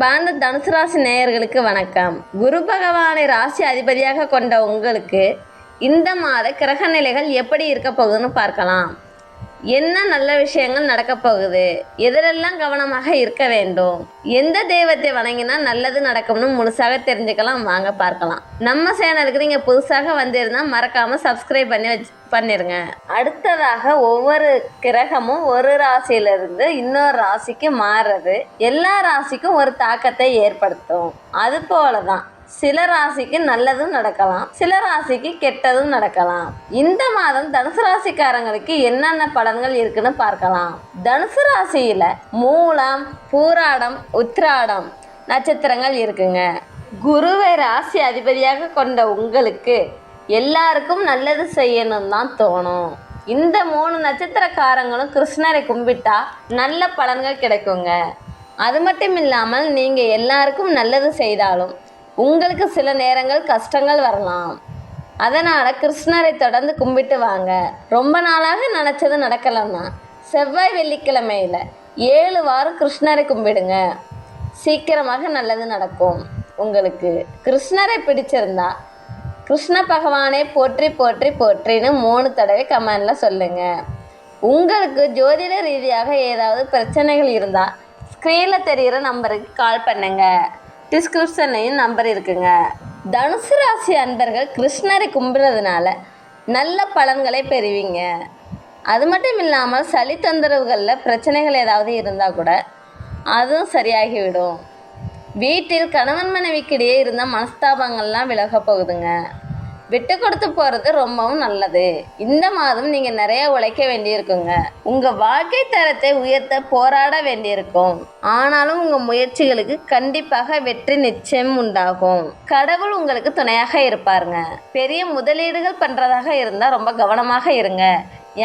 அன்பார்ந்த தனுசு ராசி நேயர்களுக்கு வணக்கம். குரு பகவானை ராசி அதிபதியாக கொண்ட உங்களுக்கு இந்த மாத கிரக நிலைகள் எப்படி இருக்க போகுதுன்னு பார்க்கலாம். என்ன நல்ல விஷயங்கள் நடக்க போகுது? எதிலெல்லாம் கவனமாக இருக்க வேண்டும்? எந்த தெய்வத்தை வணங்கினா நல்லது நடக்கும்னு முழுசாக தெரிஞ்சுக்கலாம் வாங்க பார்க்கலாம். நம்ம சேனலுக்கு நீங்கள் புதுசாக வந்திருந்தா மறக்காம சப்ஸ்கிரைப் பண்ணி வச்சு பண்ணிருங்க. அடுத்ததாக ஒவ்வொரு கிரகமும் ஒரு ராசியிலிருந்து இன்னொரு ராசிக்கு மாறுறது. எல்லா ராசிக்கும் ஒரு தாக்கத்தை ஏற்படுத்தும். அது போல தான் சில ராசிக்கு நல்லதும் நடக்கலாம் சில ராசிக்கு கெட்டதும் நடக்கலாம். இந்த மாதம் தனுசு ராசிக்காரங்களுக்கு என்னென்ன பலன்கள் இருக்குன்னு பார்க்கலாம். தனுசு ராசியில மூலம் பூராடம் உத்திராடம் நட்சத்திரங்கள் இருக்குங்க. குருவை ராசி அதிபதியாக கொண்ட உங்களுக்கு எல்லாருக்கும் நல்லது செய்யணும் தான் தோணும். இந்த மூணு நட்சத்திரக்காரங்களும் கிருஷ்ணரை கும்பிட்டா நல்ல பலன்கள் கிடைக்குங்க. அது மட்டும் இல்லாமல் நீங்கள் எல்லாருக்கும் நல்லது செய்தாலும் உங்களுக்கு சில நேரங்கள் கஷ்டங்கள் வரலாம். அதனால் கிருஷ்ணரை தொடர்ந்து கும்பிட்டு வாங்க. ரொம்ப நாளாக நினச்சது நடக்கலன்னா செவ்வாய் வெள்ளிக்கிழமையில் ஏழு வாரம் கிருஷ்ணரை கும்பிடுங்க. சீக்கிரமாக நல்லது நடக்கும். உங்களுக்கு கிருஷ்ணரை பிடிச்சிருந்தா கிருஷ்ண பகவானை போற்றி போற்றி போற்றின்னு மூணு தடவை கமெண்டில் சொல்லுங்கள் உங்களுக்கு ஜோதிட ரீதியாக ஏதாவது பிரச்சனைகள் இருந்தால் ஸ்க்ரீனில் தெரிகிற நம்பருக்கு கால் பண்ணுங்கள் டிஸ்கிரிப்ஷன்லையும் நம்பர் இருக்குங்க. தனுசு ராசி அன்பர்கள் கிருஷ்ணரை கும்பிட்றதுனால நல்ல பலன்களை பெறுவீங்க. அது மட்டும் இல்லாமல் சளி தொந்தரவுகளில் பிரச்சனைகள் ஏதாவது இருந்தால் கூட அதுவும் சரியாகிவிடும். வீட்டில் கணவன் மனைவிக்கிடையே இருந்த மனஸ்தாபங்கள்லாம் விலக போகுதுங்க. விட்டு கொடுத்து போகிறது ரொம்பவும் நல்லது. இந்த மாதம் நீங்கள் நிறைய உழைக்க வேண்டியிருக்குங்க. உங்கள் வாழ்க்கை தரத்தை உயர்த்த போராட வேண்டியிருக்கும். ஆனாலும் உங்கள் முயற்சிகளுக்கு கண்டிப்பாக வெற்றி நிச்சயம் உண்டாகும். கடவுள் உங்களுக்கு துணையாக இருப்பாருங்க. பெரிய முதலீடுகள் பண்ணுறதாக இருந்தால் ரொம்ப கவனமாக இருங்க.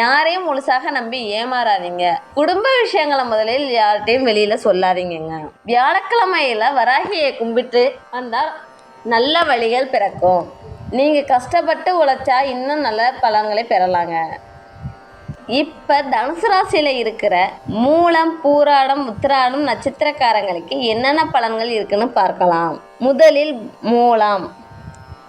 யாரையும் முழுசாக நம்பி ஏமாறாதீங்க. குடும்ப விஷயங்களை முதலில் யார்கிட்டையும் வெளியில் சொல்லாதீங்கங்க. வியாழக்கிழமையில் வராகியை கும்பிட்டு வந்தால் நல்ல வழிகள் பிறக்கும். நீங்கள் கஷ்டப்பட்டு உழைச்சா இன்னும் நல்ல பலன்களை பெறலாங்க. இப்போ தனுசு ராசியில் இருக்கிற மூலம் பூராடம் உத்திராடம் நட்சத்திரக்காரங்களுக்கு என்னென்ன பலன்கள் இருக்குன்னு பார்க்கலாம். முதலில் மூலம்.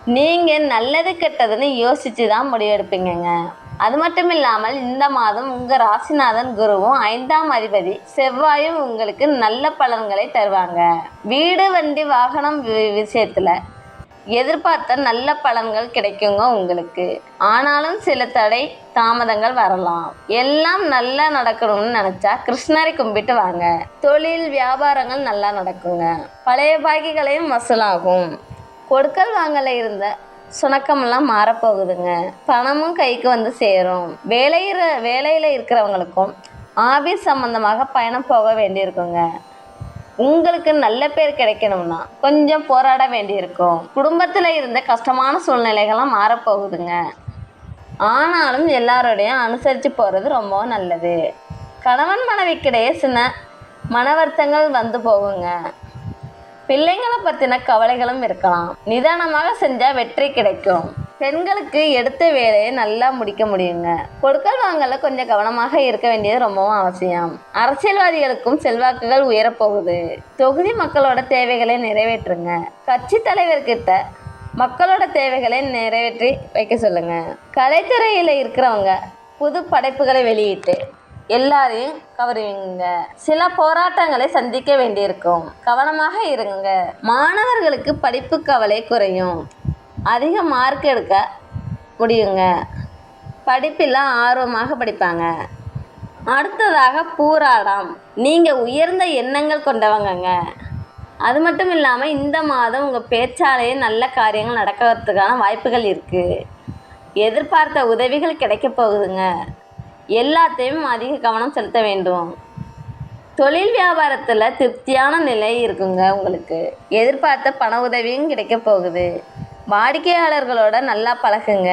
நீங்கள் நல்லது கெட்டதுன்னு யோசித்து தான் முடிவெடுப்பீங்கங்க. அது மட்டும் இல்லாமல் இந்த மாதம் உங்கள் ராசிநாதன் குருவும் ஐந்தாம் அதிபதி செவ்வாயும் உங்களுக்கு நல்ல பலன்களை தருவாங்க. வீடு வண்டி வாகனம் வி- எதிர்பார்த்த நல்ல பலன்கள் கிடைக்குங்க உங்களுக்கு. ஆனாலும் சில தடை தாமதங்கள் வரலாம். எல்லாம் நல்லா நடக்கணும்னு நினச்சா கிருஷ்ணரை கும்பிட்டு வாங்க. தொழில் வியாபாரங்கள் நல்லா நடக்குங்க. பழைய பாக்கிகளையும் வசூலாகும். கொடுக்கல் வாங்கல இருந்த சுணக்கமெல்லாம் மாறப்போகுதுங்க. பணமும் கைக்கு வந்து சேரும். வேலையிற வேலையில் இருக்கிறவங்களுக்கும் ஆபீஸ் சம்மந்தமாக பயணம் போக வேண்டியிருக்குங்க. உங்களுக்கு நல்ல பேர் கிடைக்கணும்னா கொஞ்சம் போராட வேண்டியிருக்கும். குடும்பத்தில் இருந்த கஷ்டமான சூழ்நிலைகள்லாம் மாறப்போகுதுங்க. ஆனாலும் எல்லாரோடையும் அனுசரித்து போகிறது ரொம்பவும் நல்லது. கணவன் மனைவிக்கிடையே சின்ன மன வருத்தங்கள் வந்து போகுங்க. பிள்ளைங்களை பற்றின கவலைகளும் இருக்கலாம். நிதானமாக செஞ்சால் வெற்றி கிடைக்கும். பெண்களுக்கு எடுத்த வேலையை நல்லா முடிக்க முடியுங்க. கொடுக்கல் வாங்கல கொஞ்சம் கவனமாக இருக்க வேண்டியது ரொம்பவும் அவசியம். அரசியல்வாதிகளுக்கும் செல்வாக்குகள் உயரப்போகுது. தொகுதி மக்களோட தேவைகளை நிறைவேற்றுங்க. கட்சி தலைவர்கிட்ட மக்களோட தேவைகளை நிறைவேற்றி வைக்க சொல்லுங்க. கலைத்துறையில் இருக்கிறவங்க புது படைப்புகளை வெளியிட்டு எல்லாரையும் கவருவீங்க. சில போராட்டங்களை சந்திக்க வேண்டியிருக்கும். கவனமாக இருங்க. மாணவர்களுக்கு படிப்பு கவலை குறையும். அதிக மார்க் எடுக்க முடியுங்க. படிப்பெல்லாம் ஆர்வமாக படிப்பாங்க. அடுத்ததாக பூராடம் நீங்கள் உயர்ந்த எண்ணங்கள் கொண்டவங்கங்க. அது மட்டும் இல்லாமல் இந்த மாதம் உங்கள் பேச்சாலேயே நல்ல காரியங்கள் நடக்கிறதுக்கான வாய்ப்புகள் இருக்குது எதிர்பார்த்த உதவிகள் கிடைக்க போகுதுங்க. எல்லாத்தையும் அதிக கவனம் செலுத்த வேண்டும். தொழில் வியாபாரத்தில் திருப்தியான நிலை இருக்குங்க உங்களுக்கு. எதிர்பார்த்த பண உதவியும் கிடைக்க போகுது. வாடிக்கையாளர்களோட நல்லா பழகுங்க.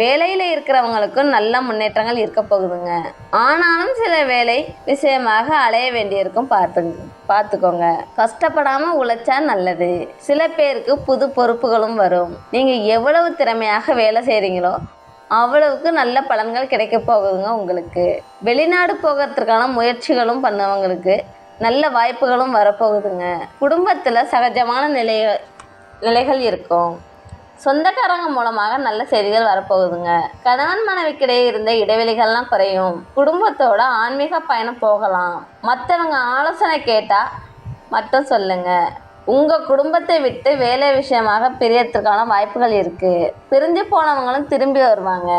வேலையில் இருக்கிறவங்களுக்கும் நல்ல முன்னேற்றங்கள் இருக்க போகுதுங்க. ஆனாலும் சில வேலை விஷயமாக அலைய வேண்டியிருக்கும் பார்த்துங்க பார்த்துக்கோங்க. கஷ்டப்படாமல் உழைச்சா நல்லது. சில பேருக்கு புது பொறுப்புகளும் வரும். நீங்கள் எவ்வளவு திறமையாக வேலை செய்கிறீங்களோ அவ்வளவுக்கு நல்ல பலன்கள் கிடைக்க போகுதுங்க உங்களுக்கு. வெளிநாடு போகிறதுக்கான முயற்சிகளும் பண்ணவங்களுக்கு நல்ல வாய்ப்புகளும் வரப்போகுதுங்க. குடும்பத்தில் சகஜமான நிலை நிலைகள் இருக்கும். சொந்தக்காரங்க மூலமாக நல்ல செய்திகள் வரப்போகுதுங்க. கணவன் மனைவிக்கிடையே இருந்த இடைவெளிகள்லாம் குறையும். குடும்பத்தோட ஆன்மீக பயணம் போகலாம். மற்றவங்க ஆலோசனை கேட்டால் மட்டும் சொல்லுங்க. உங்கள் குடும்பத்தை விட்டு வேலை விஷயமாக பிரியறதுக்கான வாய்ப்புகள் இருக்குது பிரிஞ்சு போனவங்களும் திரும்பி வருவாங்க.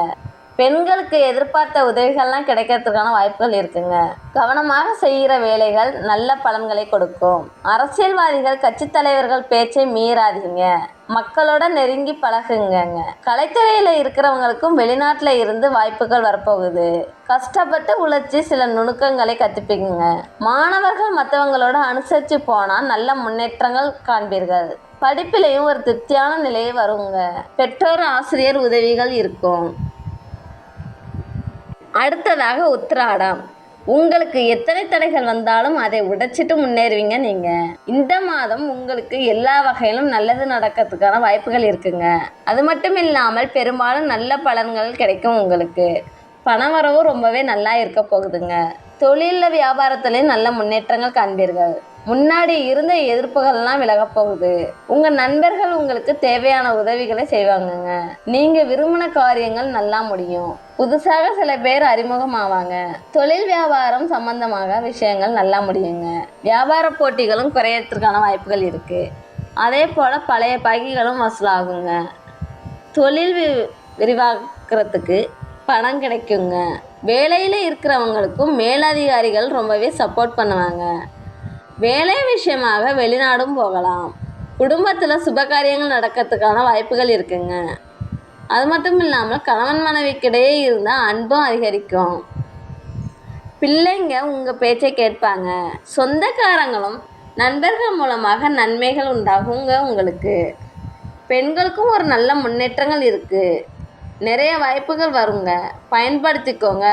பெண்களுக்கு எதிர்பார்த்த உதவிகள்லாம் கிடைக்கிறதுக்கான வாய்ப்புகள் இருக்குங்க. கவனமாக செய்கிற வேலைகள் நல்ல பலன்களை கொடுக்கும். அரசியல்வாதிகள் கட்சித் தலைவர்கள் பேச்சை மீறாதீங்க. மக்களோட நெருங்கி பழகுங்கங்க. கலைத்துறையில் இருக்கிறவங்களுக்கும் வெளிநாட்டில் இருந்து வாய்ப்புகள் வரப்போகுது. கஷ்டப்பட்டு உழைச்சி சில நுணுக்கங்களை கற்றுப்பீங்க மாணவர்கள் மற்றவங்களோட அனுசரித்து போனால் நல்ல முன்னேற்றங்கள் காண்பீர்கள். படிப்பிலையும் ஒரு திருப்தியான நிலையை வருங்க. பெற்றோர் ஆசிரியர் உதவிகள் இருக்கும். அடுத்ததாக உத்திராடம். உங்களுக்கு எத்தனை தடைகள் வந்தாலும் அதை உடைச்சிட்டு முன்னேறுவீங்க நீங்கள் இந்த மாதம் உங்களுக்கு எல்லா வகையிலும் நல்லது நடக்கிறதுக்கான வாய்ப்புகள் இருக்குங்க. அது மட்டும் இல்லாமல் பெரும்பாலும் நல்ல பலன்கள் கிடைக்கும் உங்களுக்கு. பணவரவும் ரொம்பவே நல்லா இருக்க போகுதுங்க. தொழிலில் வியாபாரத்துலேயும் நல்ல முன்னேற்றங்கள் காண்பீர்கள் முன்னாடி இருந்த எதிர்ப்புகள்லாம் விலகப் போகுது. உங்கள் நண்பர்கள் உங்களுக்கு தேவையான உதவிகளை செய்வாங்கங்க. நீங்கள் விரும்பின காரியங்கள் நல்லா முடியும். புதுசாக சில பேர் அறிமுகமாவாங்க. தொழில் வியாபாரம் சம்பந்தமாக விஷயங்கள் நல்லா முடியுங்க. வியாபார போட்டிகளும் குறையறதுக்கான வாய்ப்புகள் இருக்குது அதே போல் பழைய பகைகளும் வசூலாகுங்க. தொழில் வி விரிவாக்கிறதுக்கு பணம் கிடைக்குங்க. வேலையில் இருக்கிறவங்களுக்கும் மேலதிகாரிகள் ரொம்பவே சப்போர்ட் பண்ணுவாங்க. வேலை விஷயமாக வெளிநாடும் போகலாம். குடும்பத்தில் சுபகாரியங்கள் நடக்கிறதுக்கான வாய்ப்புகள் இருக்குங்க. அது மட்டும் இல்லாமல் கணவன் மனைவிக்கிடையே இருந்தால் அன்பும் அதிகரிக்கும். பிள்ளைங்க உங்கள் பேச்சை கேட்பாங்க. சொந்தக்காரங்களும் நண்பர்கள் மூலமாக நன்மைகள் உண்டாகுங்க உங்களுக்கு. பெண்களுக்கும் ஒரு நல்ல முன்னேற்றங்கள் இருக்குது நிறைய வாய்ப்புகள் வருங்க. பயன்படுத்திக்கோங்க.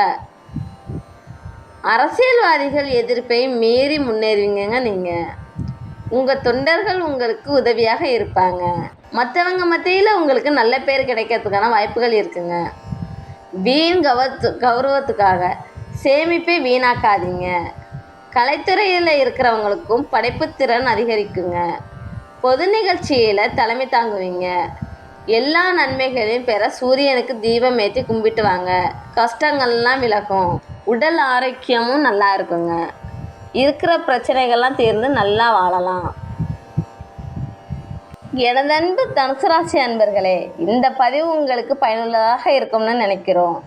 அரசியல்வாதிகள் எதிர்ப்பை மீறி முன்னேறுவீங்கங்க நீங்கள் உங்கள் தொண்டர்கள் உங்களுக்கு உதவியாக இருப்பாங்க. மற்றவங்க மத்தியில் உங்களுக்கு நல்ல பேர் கிடைக்கிறதுக்கான வாய்ப்புகள் இருக்குங்க. வீண் கவத்து கௌரவத்துக்காக சேமிப்பை வீணாக்காதீங்க. கலைத்துறையில் இருக்கிறவங்களுக்கும் படைப்புத்திறன் அதிகரிக்குங்க. பொது நிகழ்ச்சியில் தலைமை தாங்குவீங்க. எல்லா நன்மைகளையும் பெற சூரியனுக்கு தீபம் ஏற்றி கும்பிட்டு வாங்க. கஷ்டங்கள்லாம் விலகும். உடல் ஆரோக்கியமும் நல்லா இருக்குங்க. இருக்கிற பிரச்சனைகள்லாம் தீர்ந்து நல்லா வாழலாம். எனதன்பு தனுசு ராசி அன்பர்களே இந்த பதிவு உங்களுக்கு பயனுள்ளதாக இருக்கும்னு நினைக்கிறோம்.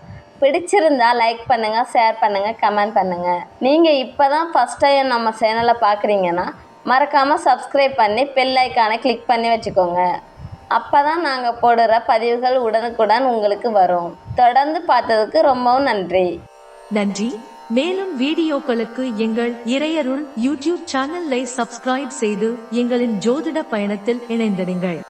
பிடிச்சிருந்தா லைக் பண்ணுங்கள் ஷேர் பண்ணுங்கள் கமெண்ட் பண்ணுங்கள் நீங்கள் இப்போ தான் ஃபஸ்ட் டைம் நம்ம சேனலை பார்க்குறீங்கன்னா மறக்காமல் சப்ஸ்கிரைப் பண்ணி பெல் ஐக்கானை கிளிக் பண்ணி வச்சுக்கோங்க. அப்போ தான் நாங்கள் போடுற பதிவுகள் உடனுக்குடன் உங்களுக்கு வரும். தொடர்ந்து பார்த்ததுக்கு ரொம்பவும் நன்றி. நன்றி. மேலும் வீடியோக்களுக்கு எங்கள் இறையருள் யூடியூப் சேனலை சப்ஸ்கிரைப் செய்து எங்களின் ஜோதிட பயணத்தில் இணைந்திடுங்கள்.